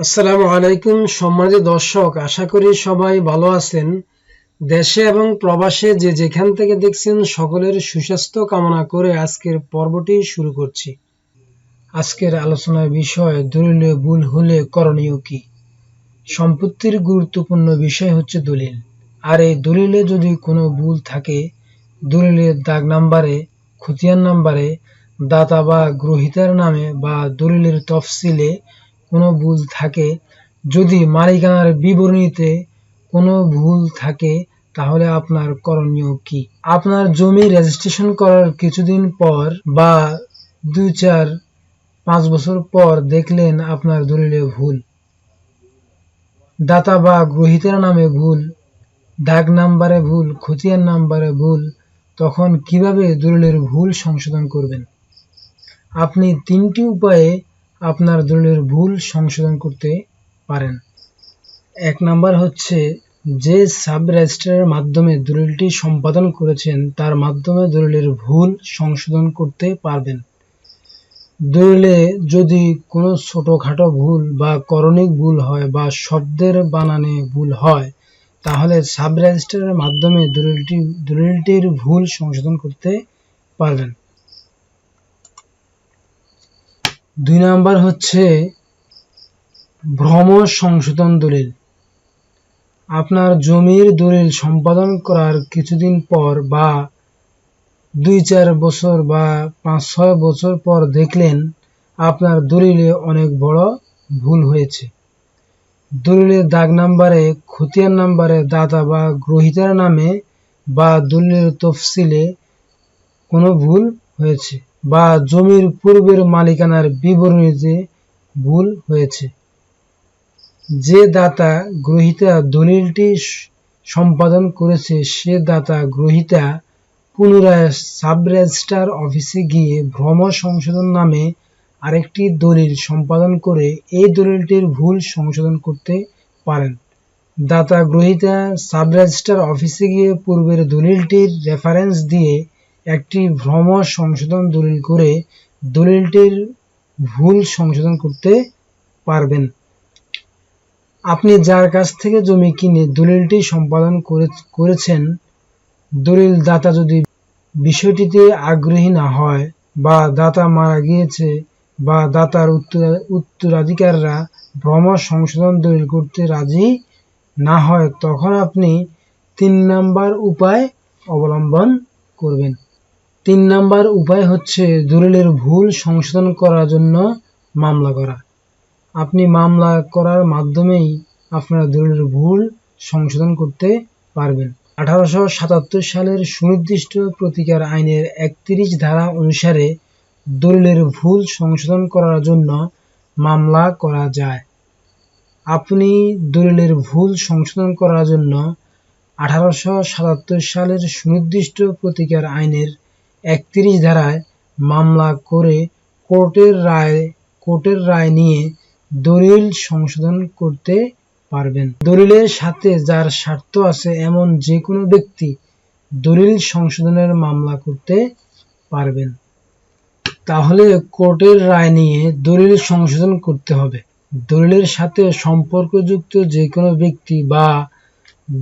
আসসালামু আলাইকুম সম্মানিত দর্শক, আশা করি সবাই ভালো আছেন। দেশে এবং প্রবাসে যে যেখান থেকে দেখছেন সকলের সুস্বাস্থ্য কামনা করে আজকের পর্বটি শুরু করছি। আজকের আলোচনার বিষয় দলিলে ভুল হলে করণীয় কি? সম্পত্তির গুরুত্বপূর্ণ বিষয় হচ্ছে দলিল। আর এই দলিলে যদি কোনো ভুল থাকে, দলিলের দাগ নাম্বারে, খতিয়ান নাম্বারে, দাতা বা গ্রহিতার নামে বা দলিলের তফসিলে কোনো ভুল থাকে, যদি মালিকানার বিবরণীতে কোনো ভুল থাকে, তাহলে আপনার করণীয় কি? আপনার জমি রেজিস্ট্রেশন করার কিছুদিন পর বা দুই চার পাঁচ বছর পর দেখলেন আপনার দলিলে ভুল। দাতা বা গ্রহিতার নামে ভুল দাগ নাম্বারে ভুল, খতিয়ান নাম্বারে ভুল, তখন কীভাবে দলিলের ভুল সংশোধন করবেন? আপনি তিনটি উপায়ে আপনার দলিলের ভুল সংশোধন করতে পারেন। এক নাম্বার হচ্ছে, যে সাব রেজিস্ট্রারের মাধ্যমে দলিলটি সম্পাদন করেছেন, তার মাধ্যমে দলিলের ভুল সংশোধন করতে পারবেন। দলিলে যদি কোনো ছোটোখাটো ভুল বা করণিক ভুল হয় বা শব্দের বানানে ভুল হয়, তাহলে সাব রেজিস্ট্রারের মাধ্যমে দলিলটি, দলিলটির ভুল সংশোধন করতে পারবেন। দুই নাম্বার হচ্ছে ভ্রম সংশোধন দলিল। আপনার জমির দলিল সম্পাদন করার কিছুদিন পর বা দুই চার বছর বা পাঁচ ছয় বছর পর দেখলেন আপনার দলিলে অনেক বড় ভুল হয়েছে। দলিলের দাগ নাম্বারে, খতিয়ান নাম্বারে, দাতা বা গ্রহিতার নামে বা দলিলের তফসিলে কোনো ভুল হয়েছে। বা জমির পূর্বের মালিকানার বিবরণীতে ভুল হয়েছে। যে দাতা গ্রহিতা দলিলটি সম্পাদন করেছে, সে দাতা গ্রহিতা পুনরায় সাব রেজিস্ট্রার অফিসে গিয়ে ভ্রম সংশোধন নামে আরেকটি দলিল সম্পাদন করে এই দলিলটির ভুল সংশোধন করতে পারেন। দাতা গ্রহিতা সাব রেজিস্ট্রার অফিসে গিয়ে পূর্বের দলিলটির রেফারেন্স দিয়ে একটি ভ্রম সংশোধন দলিল করে দলিলটির ভুল সংশোধন করতে পারবেন। আপনি যার কাছ থেকে জমি কিনে দলিলটি সম্পাদন করেছেন দলিল দাতা যদি বিষয়টিতে আগ্রহী না হয় বা দাতা মারা গিয়েছে বা দাতার উত্তর, উত্তরাধিকাররা ভ্রম সংশোধন দলিল করতে রাজি না হয়, তখন আপনি তিন নাম্বার উপায় অবলম্বন করবেন। তিন নাম্বার উপায় হচ্ছে দলিলের ভুল সংশোধন করার জন্য মামলা করা। আপনি মামলা করার মাধ্যমেই আপনার দলিলের ভুল সংশোধন করতে পারবেন। আঠারোশো সাতাত্তর সালের সুনির্দিষ্ট প্রতিকার আইনের একত্রিশ ধারা অনুসারে দলিলের ভুল সংশোধন করার জন্য মামলা করা যায়। আপনি দলিলের ভুল সংশোধন করার জন্য আঠারোশো সাতাত্তর সালের সুনির্দিষ্ট প্রতিকার আইনের একত্রিশ ধারায় মামলা করে কোর্টের রায় কোর্টের রায় নিয়ে দলিল সংশোধন করতে পারবেন। দলিলের সাথে যার স্বার্থ আছে এমন যে কোনো ব্যক্তি দলিল সংশোধনের মামলা করতে পারবেন। তাহলে কোর্টের রায় নিয়ে দলিল সংশোধন করতে হবে। দলিলের সাথে সম্পর্কযুক্ত যে কোনো ব্যক্তি বা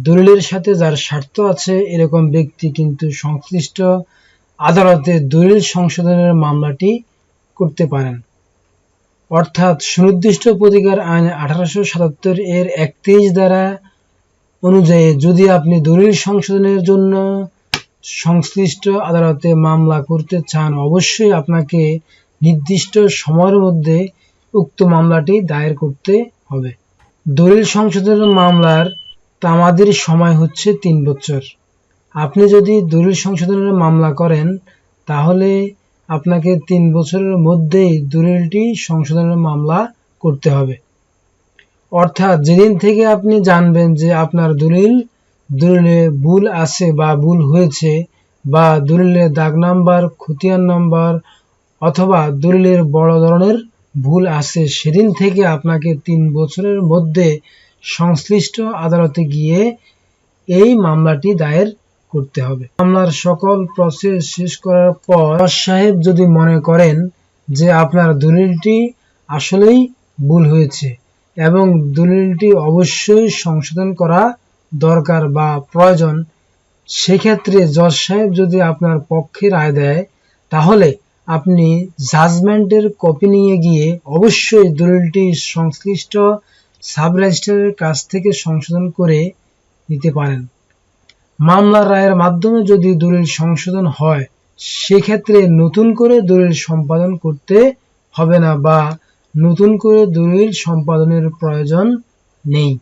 দলিলের সাথে যার স্বার্থ আছে এরকম ব্যক্তি কিন্তু সংশ্লিষ্ট আদালতে দলিল সংশোধনের মামলাটি করতে পারেন। অর্থাৎ সুনির্দিষ্ট প্রতিকার আইন আঠারোশো সাতাত্তর এর একত্রিশ দ্বারা অনুযায়ী যদি আপনি দলিল সংশোধনের জন্য সংশ্লিষ্ট আদালতে মামলা করতে চান, অবশ্যই আপনাকে নির্দিষ্ট সময়ের মধ্যে উক্ত মামলাটি দায়ের করতে হবে। দলিল সংশোধনের মামলার তামাদের সময় হচ্ছে তিন বছর। আপনি যদি দলিল সংশোধনের মামলা করেন, তাহলে আপনাকে তিন বছরের মধ্যেই দলিলটি সংশোধনের মামলা করতে হবে। অর্থাৎ যেদিন থেকে আপনি জানবেন যে আপনার দলিল, দলিলে ভুল আছে বা ভুল হয়েছে, বা দলিলের দাগ নাম্বার, খতিয়ান নাম্বার, অথবা দলিলের বড় ধরনের ভুল আছে, সেদিন থেকে আপনাকে তিন বছরের মধ্যে সংশ্লিষ্ট আদালতে গিয়ে এই মামলাটি দায়ের করতে হবে। মামলার সকল প্রসেস শেষ করার পর সাহেব যদি মনে করেন যে আপনার দলিলটি আসলেই ভুল হয়েছে এবং দলিলটি অবশ্যই সংশোধন করা দরকার বা প্রয়োজন, সেক্ষেত্রে জজ সাহেব যদি আপনার পক্ষে রায় দেয়, তাহলে আপনি জাজমেন্টের কপি নিয়ে গিয়ে অবশ্যই দলিলটি সংশ্লিষ্ট সাব রেজিস্ট্রারের কাছ থেকে সংশোধন করে নিতে পারেন। মামলার রায়ের মাধ্যমে যদি দলিল সংশোধন হয়, সেক্ষেত্রে নতুন করে দলিল সম্পাদন করতে হবে না বা নতুন করে দলিল সম্পাদনের প্রয়োজন নেই।